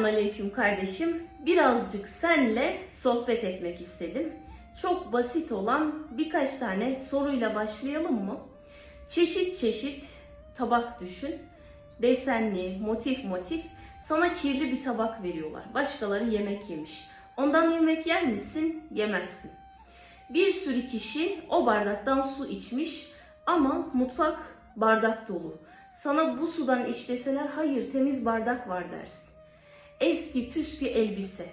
Selamünaleyküm kardeşim. Birazcık senle sohbet etmek istedim. Çok basit olan birkaç tane soruyla başlayalım mı? Çeşit çeşit tabak düşün. Desenli, motif motif. Sana kirli bir tabak veriyorlar. Başkaları yemek yemiş. Ondan yemek yer misin? Yemezsin. Bir sürü kişi o bardaktan su içmiş ama mutfak bardak dolu. Sana bu sudan iç deseler hayır temiz bardak var dersin. Eski püskü elbise.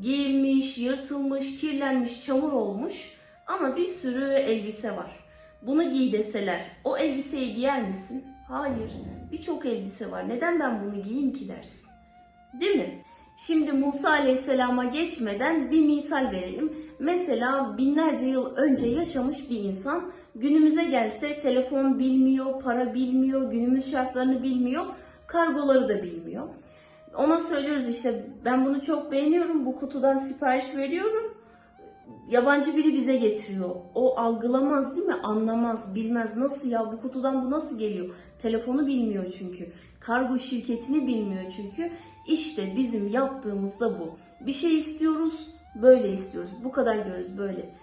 Giyilmiş, yırtılmış, kirlenmiş, çamur olmuş ama bir sürü elbise var. Bunu giy deseler o elbiseyi giyer misin? Hayır. Birçok elbise var. Neden ben bunu giyeyim ki dersin. Değil mi? Şimdi Musa Aleyhisselam'a geçmeden bir misal verelim. Mesela binlerce yıl önce yaşamış bir insan günümüze gelse telefon bilmiyor, para bilmiyor, günümüz şartlarını bilmiyor, kargoları da bilmiyor. Ona söylüyoruz işte ben bunu çok beğeniyorum, bu kutudan sipariş veriyorum. Yabancı biri bize getiriyor. O algılamaz değil mi? Anlamaz, bilmez. Nasıl ya bu kutudan bu nasıl geliyor? Telefonu bilmiyor çünkü. Kargo şirketini bilmiyor çünkü. İşte bizim yaptığımız da bu. Bir şey istiyoruz, böyle istiyoruz. Bu kadar görürüz böyle.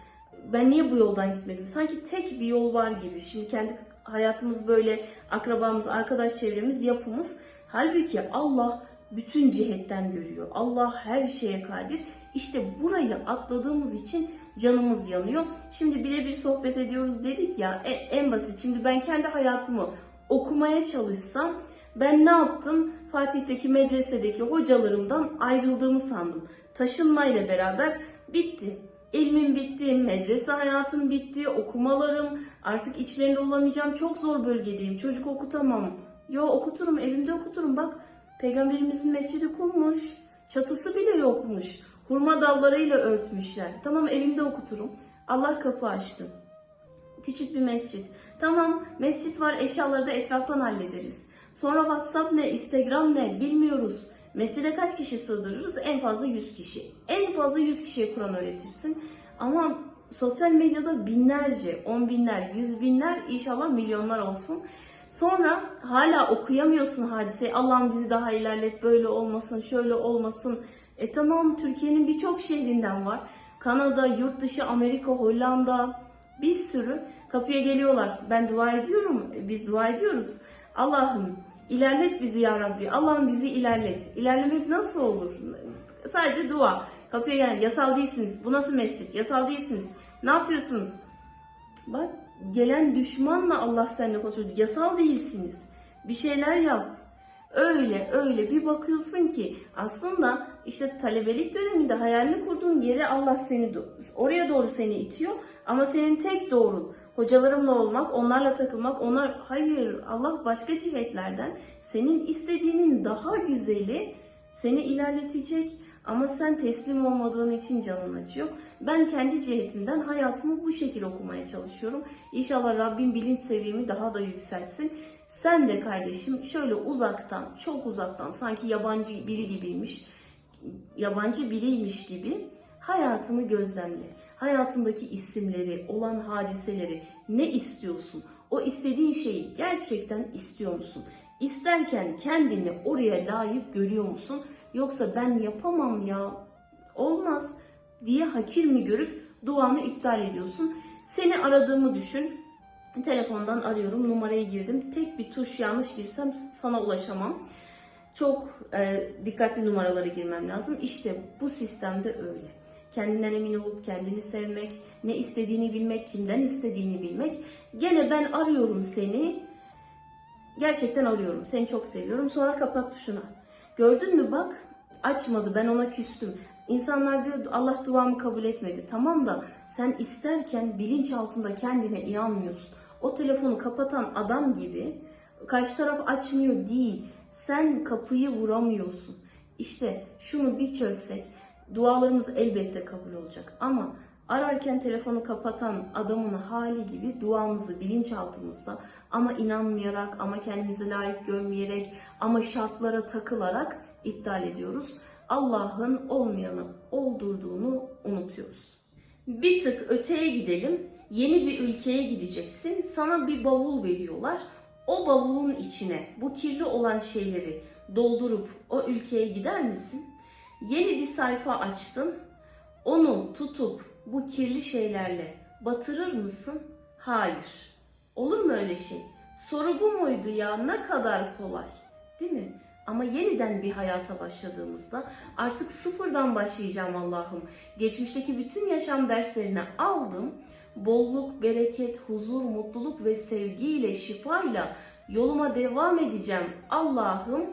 Ben niye bu yoldan gitmedim? Sanki tek bir yol var gibi. Şimdi kendi hayatımız böyle, akrabamız, arkadaş çevremiz, yapımız. Halbuki Allah bütün cihetten görüyor. Allah her şeye kadir. İşte burayı atladığımız için canımız yanıyor. Şimdi birebir sohbet ediyoruz dedik ya e- en basit. Şimdi ben kendi hayatımı okumaya çalışsam ben ne yaptım? Fatih'teki medresedeki hocalarımdan ayrıldığımı sandım. Taşınmayla beraber bitti. İlmim bitti, medrese hayatım bitti, okumalarım, artık içlerinde olamayacağım, çok zor bölgedeyim, çocuk okutamam. Yo okuturum, evimde okuturum bak. Peygamberimizin mescidi kurmuş, çatısı bile yokmuş. Hurma dallarıyla örtmüşler. Tamam evimde okuturum. Allah kapı açtı. Küçük bir mescit. Tamam mescit var eşyaları da etraftan hallederiz. Sonra WhatsApp ne, Instagram ne bilmiyoruz. Mescide kaç kişi sığdırırız? En fazla 100 kişi. En fazla 100 kişiye Kur'an öğretirsin. Ama sosyal medyada binlerce, on binler, yüz binler, inşallah milyonlar olsun. Sonra hala okuyamıyorsun hadiseyi. Allah'ım bizi daha ilerlet, böyle olmasın, şöyle olmasın. E tamam Türkiye'nin birçok şehrinden var. Kanada, yurt dışı, Amerika, Hollanda bir sürü kapıya geliyorlar. Ben dua ediyorum, biz dua ediyoruz. Allah'ım ilerlet bizi ya Rabbi. Allah'ım bizi ilerlet. İlerlemek nasıl olur? Sadece dua. Kapıya gelen yasal değilsiniz. Bu nasıl mescit? Yasal değilsiniz. Ne yapıyorsunuz? Bak gelen düşmanla Allah seninle konuşuyor. Yasal değilsiniz. Bir şeyler yap. Öyle öyle bir bakıyorsun ki aslında işte talebelik döneminde hayalini kurduğun yere Allah seni oraya doğru seni itiyor ama senin tek doğrun hocalarımla olmak, onlarla takılmak, onlar hayır Allah başka cihetlerden senin istediğinin daha güzeli seni ilerletecek ama sen teslim olmadığın için canın acıyor. Ben kendi cihetimden hayatımı bu şekilde okumaya çalışıyorum. İnşallah Rabbim bilinç seviyemi daha da yükseltsin. Sen de kardeşim şöyle uzaktan, çok uzaktan sanki yabancı biri gibiymiş, yabancı biriymiş gibi hayatını gözlemle. Hayatındaki isimleri, olan hadiseleri ne istiyorsun? O istediğin şeyi gerçekten istiyor musun? İsterken kendini oraya layık görüyor musun? Yoksa ben yapamam ya, olmaz diye hakir mi görüp duanı iptal ediyorsun? Seni aradığımı düşün. Telefondan arıyorum, numarayı girdim. Tek bir tuş yanlış girsem sana ulaşamam. Çok e, dikkatli numaraları girmem lazım. İşte bu sistemde öyle. Kendinden emin olup kendini sevmek, ne istediğini bilmek, kimden istediğini bilmek. Gene ben arıyorum seni. Gerçekten arıyorum. Seni çok seviyorum. Sonra kapat tuşuna. Gördün mü bak açmadı ben ona küstüm. İnsanlar diyor Allah duamı kabul etmedi. Tamam da sen isterken bilinç altında kendine inanmıyorsun. O telefonu kapatan adam gibi karşı taraf açmıyor değil. Sen kapıyı vuramıyorsun. İşte şunu bir çözsek dualarımız elbette kabul olacak. Ama ararken telefonu kapatan adamın hali gibi duamızı bilinçaltımızda ama inanmayarak ama kendimizi layık görmeyerek ama şartlara takılarak iptal ediyoruz. Allah'ın olmayanı oldurduğunu unutuyoruz. Bir tık öteye gidelim. Yeni bir ülkeye gideceksin. Sana bir bavul veriyorlar. O bavulun içine bu kirli olan şeyleri doldurup o ülkeye gider misin? Yeni bir sayfa açtın. Onu tutup bu kirli şeylerle batırır mısın? Hayır. Olur mu öyle şey? Soru bu muydu ya? Ne kadar kolay. Değil mi? Ama yeniden bir hayata başladığımızda artık sıfırdan başlayacağım Allah'ım. Geçmişteki bütün yaşam derslerini aldım. Bolluk, bereket, huzur, mutluluk ve sevgiyle, şifayla yoluma devam edeceğim Allah'ım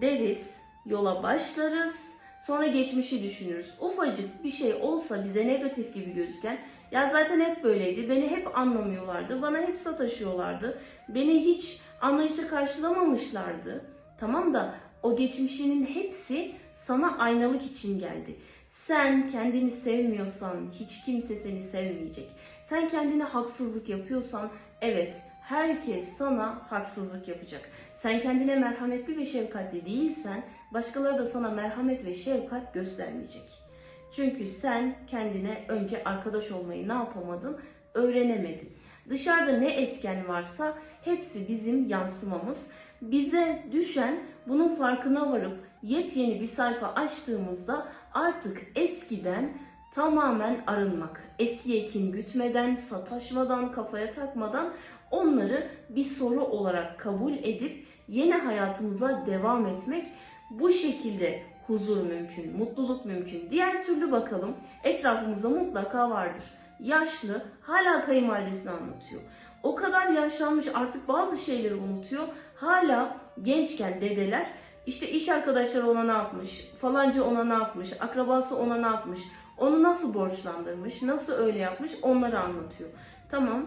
deriz, yola başlarız. Sonra geçmişi düşünürüz. Ufacık bir şey olsa bize negatif gibi gözüken, ya zaten hep böyleydi, beni hep anlamıyorlardı, bana hep sataşıyorlardı, beni hiç anlayışla karşılamamışlardı. Tamam da o geçmişinin hepsi sana aynalık için geldi. Sen kendini sevmiyorsan hiç kimse seni sevmeyecek. Sen kendine haksızlık yapıyorsan evet herkes sana haksızlık yapacak. Sen kendine merhametli ve şefkatli değilsen başkaları da sana merhamet ve şefkat göstermeyecek. Çünkü sen kendine önce arkadaş olmayı ne yapamadın? Öğrenemedin. Dışarıda ne etken varsa hepsi bizim yansımamız. Bize düşen bunun farkına varıp yepyeni bir sayfa açtığımızda artık eskiden tamamen arınmak. Eskiye kin gütmeden, sataşmadan, kafaya takmadan onları bir soru olarak kabul edip yeni hayatımıza devam etmek. Bu şekilde huzur mümkün, mutluluk mümkün. Diğer türlü bakalım etrafımızda mutlaka vardır. Yaşlı hala kayınvalidesini anlatıyor. O kadar yaşlanmış artık bazı şeyleri unutuyor. Hala gençken dedeler işte iş arkadaşları ona ne yapmış, falanca ona ne yapmış, akrabası ona ne yapmış, onu nasıl borçlandırmış, nasıl öyle yapmış onları anlatıyor. Tamam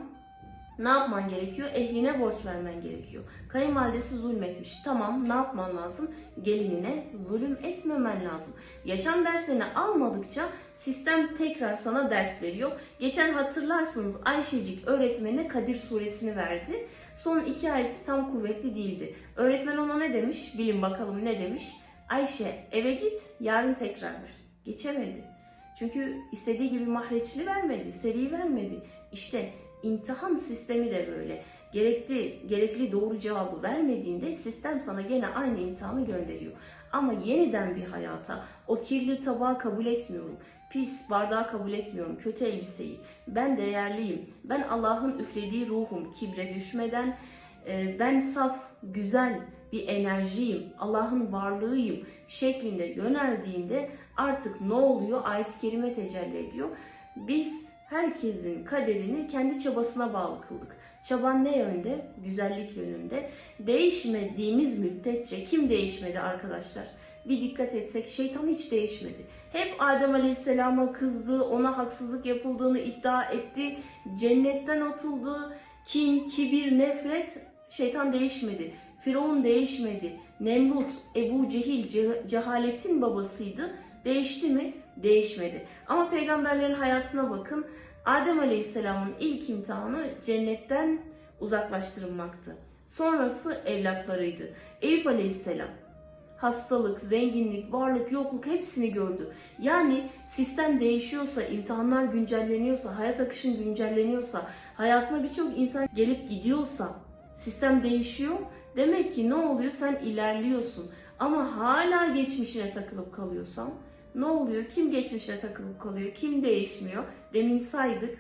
ne yapman gerekiyor? Ehline borç vermen gerekiyor. Kayınvalidesi zulmetmiş. Tamam ne yapman lazım? Gelinine zulüm etmemen lazım. Yaşam derslerini almadıkça sistem tekrar sana ders veriyor. Geçen hatırlarsınız Ayşecik öğretmene Kadir suresini verdi. Son iki ayeti tam kuvvetli değildi. Öğretmen ona ne demiş? Bilin bakalım ne demiş? Ayşe eve git yarın tekrar ver. Geçemedi. Çünkü istediği gibi mahreçli vermedi, seri vermedi. İşte imtihan sistemi de böyle. Gerekli, gerekli doğru cevabı vermediğinde sistem sana gene aynı imtihanı gönderiyor. Ama yeniden bir hayata o kirli tabağı kabul etmiyorum. Pis bardağı kabul etmiyorum. Kötü elbiseyi. Ben değerliyim. Ben Allah'ın üflediği ruhum. Kibre düşmeden e, ben saf, güzel bir enerjiyim. Allah'ın varlığıyım şeklinde yöneldiğinde artık ne oluyor? Ayet-i kerime tecelli ediyor. Biz herkesin kaderini kendi çabasına bağlı kıldık. Çaban ne yönde? Güzellik yönünde. Değişmediğimiz müddetçe kim değişmedi arkadaşlar? Bir dikkat etsek şeytan hiç değişmedi. Hep Adem Aleyhisselam'a kızdı, ona haksızlık yapıldığını iddia etti, cennetten atıldı, kin, kibir, nefret, şeytan değişmedi. Firavun değişmedi. Nemrut, Ebu Cehil, ce- cehaletin babasıydı. Değişti mi? Değişmedi. Ama peygamberlerin hayatına bakın. Adem Aleyhisselam'ın ilk imtihanı cennetten uzaklaştırılmaktı. Sonrası evlatlarıydı. Eyüp Aleyhisselam hastalık, zenginlik, varlık, yokluk hepsini gördü. Yani sistem değişiyorsa, imtihanlar güncelleniyorsa, hayat akışın güncelleniyorsa, hayatına birçok insan gelip gidiyorsa, sistem değişiyor. Demek ki ne oluyor? Sen ilerliyorsun. Ama hala geçmişine takılıp kalıyorsan ne oluyor? Kim geçmişine takılıp kalıyor? Kim değişmiyor? Demin saydık.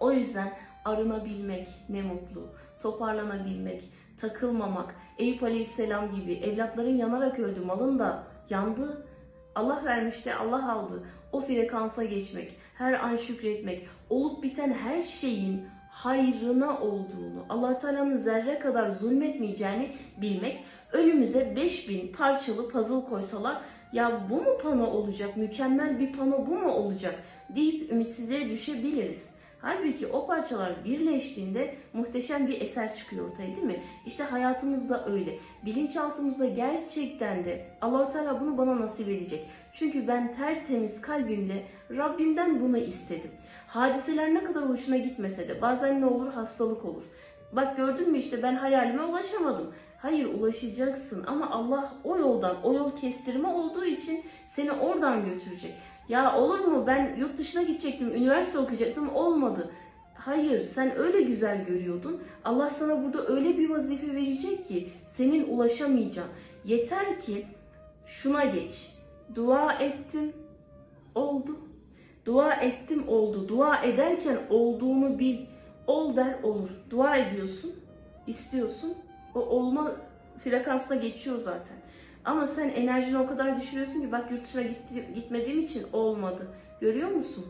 O yüzden arınabilmek ne mutlu, toparlanabilmek, takılmamak, Eyüp Aleyhisselam gibi evlatların yanarak öldü, malın da yandı. Allah vermişti, Allah aldı. O frekansa geçmek, her an şükretmek, olup biten her şeyin hayrına olduğunu, allah Teala'nın zerre kadar zulmetmeyeceğini bilmek, önümüze 5000 parçalı puzzle koysalar, ya bu mu pano olacak, mükemmel bir pano bu mu olacak deyip ümitsizliğe düşebiliriz. Halbuki o parçalar birleştiğinde muhteşem bir eser çıkıyor ortaya değil mi? İşte hayatımızda öyle. Bilinçaltımızda gerçekten de allah Teala bunu bana nasip edecek. Çünkü ben tertemiz kalbimle Rabbimden bunu istedim. Hadiseler ne kadar hoşuna gitmese de bazen ne olur hastalık olur. Bak gördün mü işte ben hayalime ulaşamadım. Hayır ulaşacaksın ama Allah o yoldan, o yol kestirme olduğu için seni oradan götürecek. Ya olur mu ben yurt dışına gidecektim, üniversite okuyacaktım olmadı. Hayır, sen öyle güzel görüyordun. Allah sana burada öyle bir vazife verecek ki senin ulaşamayacağın. Yeter ki şuna geç. Dua ettim, oldu. Dua ettim, oldu. Dua ederken olduğunu bil. Ol der, olur. Dua ediyorsun, istiyorsun. O olma frekansına geçiyor zaten. Ama sen enerjini o kadar düşürüyorsun ki bak yurt dışına gitti, gitmediğim için olmadı. Görüyor musun?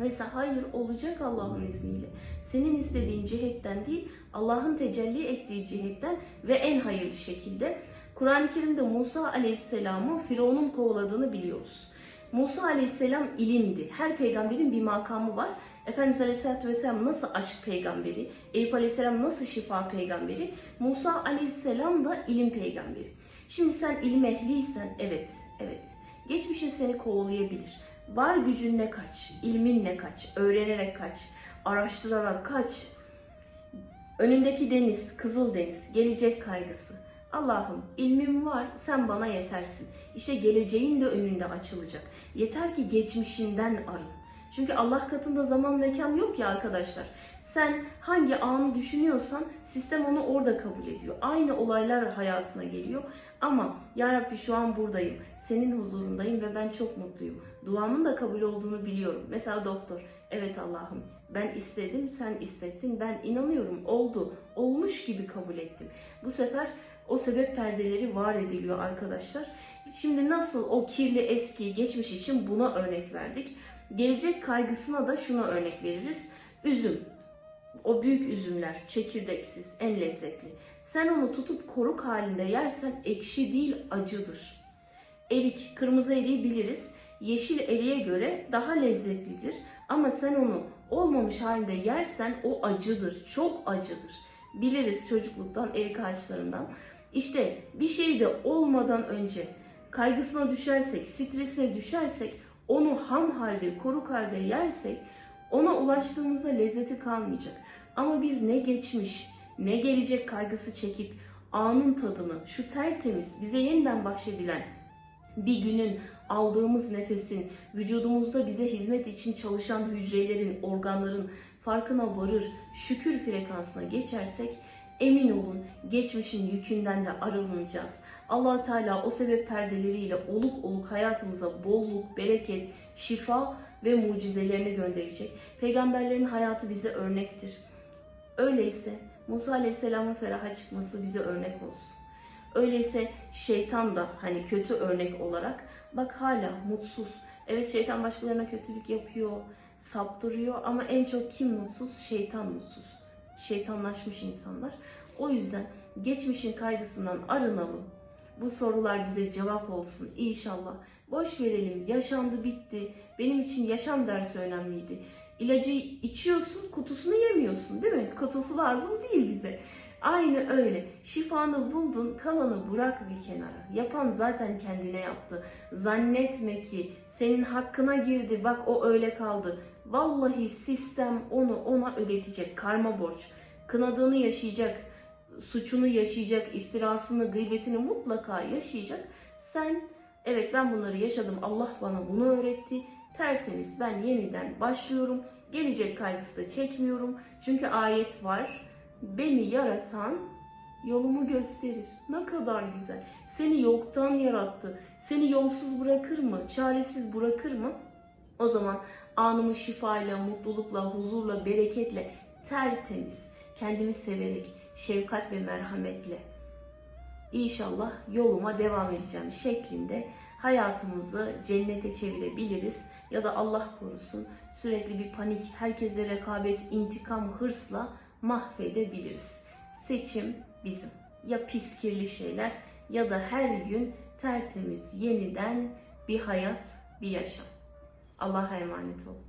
Neyse hayır olacak Allah'ın izniyle. Senin istediğin cihetten değil Allah'ın tecelli ettiği cihetten ve en hayırlı şekilde. Kur'an-ı Kerim'de Musa Aleyhisselam'ı Firavun'un kovaladığını biliyoruz. Musa Aleyhisselam ilimdi. Her peygamberin bir makamı var. Efendimiz Aleyhisselatü Vesselam nasıl aşk peygamberi, Eyüp Aleyhisselam nasıl şifa peygamberi, Musa Aleyhisselam da ilim peygamberi. Şimdi sen ilim ehliysen evet, evet. Geçmişin seni kovalayabilir. Var gücünle kaç, ilminle kaç, öğrenerek kaç, araştırarak kaç. Önündeki deniz, kızıl deniz, gelecek kaygısı. Allah'ım ilmim var, sen bana yetersin. İşte geleceğin de önünde açılacak. Yeter ki geçmişinden arın. Çünkü Allah katında zaman mekan yok ya arkadaşlar. Sen hangi anı düşünüyorsan sistem onu orada kabul ediyor. Aynı olaylar hayatına geliyor. Ama ya Rabbi şu an buradayım. Senin huzurundayım ve ben çok mutluyum. Duamın da kabul olduğunu biliyorum. Mesela doktor. Evet Allah'ım ben istedim sen istettin. Ben inanıyorum oldu. Olmuş gibi kabul ettim. Bu sefer o sebep perdeleri var ediliyor arkadaşlar. Şimdi nasıl o kirli eski geçmiş için buna örnek verdik. Gelecek kaygısına da şuna örnek veririz. Üzüm. O büyük üzümler çekirdeksiz, en lezzetli. Sen onu tutup koruk halinde yersen ekşi değil acıdır. Erik, kırmızı eriği biliriz. Yeşil eriğe göre daha lezzetlidir. Ama sen onu olmamış halinde yersen o acıdır, çok acıdır. Biliriz çocukluktan, erik ağaçlarından. İşte bir şey de olmadan önce kaygısına düşersek, stresine düşersek, onu ham halde, koruk halde yersek ona ulaştığımızda lezzeti kalmayacak. Ama biz ne geçmiş, ne gelecek kaygısı çekip anın tadını, şu tertemiz, bize yeniden bahşedilen bir günün aldığımız nefesin, vücudumuzda bize hizmet için çalışan hücrelerin, organların farkına varır, şükür frekansına geçersek emin olun geçmişin yükünden de arınacağız. Allah Teala o sebep perdeleriyle oluk oluk hayatımıza bolluk, bereket, şifa ve mucizelerini gönderecek. Peygamberlerin hayatı bize örnektir. Öyleyse Musa Aleyhisselam'ın feraha çıkması bize örnek olsun. Öyleyse şeytan da hani kötü örnek olarak bak hala mutsuz. Evet şeytan başkalarına kötülük yapıyor, saptırıyor ama en çok kim mutsuz? Şeytan mutsuz. Şeytanlaşmış insanlar. O yüzden geçmişin kaygısından arınalım. Bu sorular bize cevap olsun inşallah. Boş verelim. Yaşandı bitti. Benim için yaşam dersi önemliydi. İlacı içiyorsun, kutusunu yemiyorsun değil mi? Kutusu lazım değil bize. Aynı öyle. Şifanı buldun, kalanı bırak bir kenara. Yapan zaten kendine yaptı. Zannetme ki senin hakkına girdi, bak o öyle kaldı. Vallahi sistem onu ona ödetecek. Karma borç. Kınadığını yaşayacak, suçunu yaşayacak, iftirasını, gıybetini mutlaka yaşayacak. Sen evet ben bunları yaşadım, Allah bana bunu öğretti. Tertemiz ben yeniden başlıyorum. Gelecek kaygısı da çekmiyorum. Çünkü ayet var. Beni yaratan yolumu gösterir. Ne kadar güzel. Seni yoktan yarattı. Seni yolsuz bırakır mı? Çaresiz bırakır mı? O zaman anımı şifayla, mutlulukla, huzurla, bereketle, tertemiz, kendimi severek, şefkat ve merhametle İnşallah yoluma devam edeceğim şeklinde hayatımızı cennete çevirebiliriz. Ya da Allah korusun sürekli bir panik, herkesle rekabet, intikam, hırsla mahvedebiliriz. Seçim bizim. Ya pis kirli şeyler ya da her gün tertemiz yeniden bir hayat, bir yaşam. Allah'a emanet olun.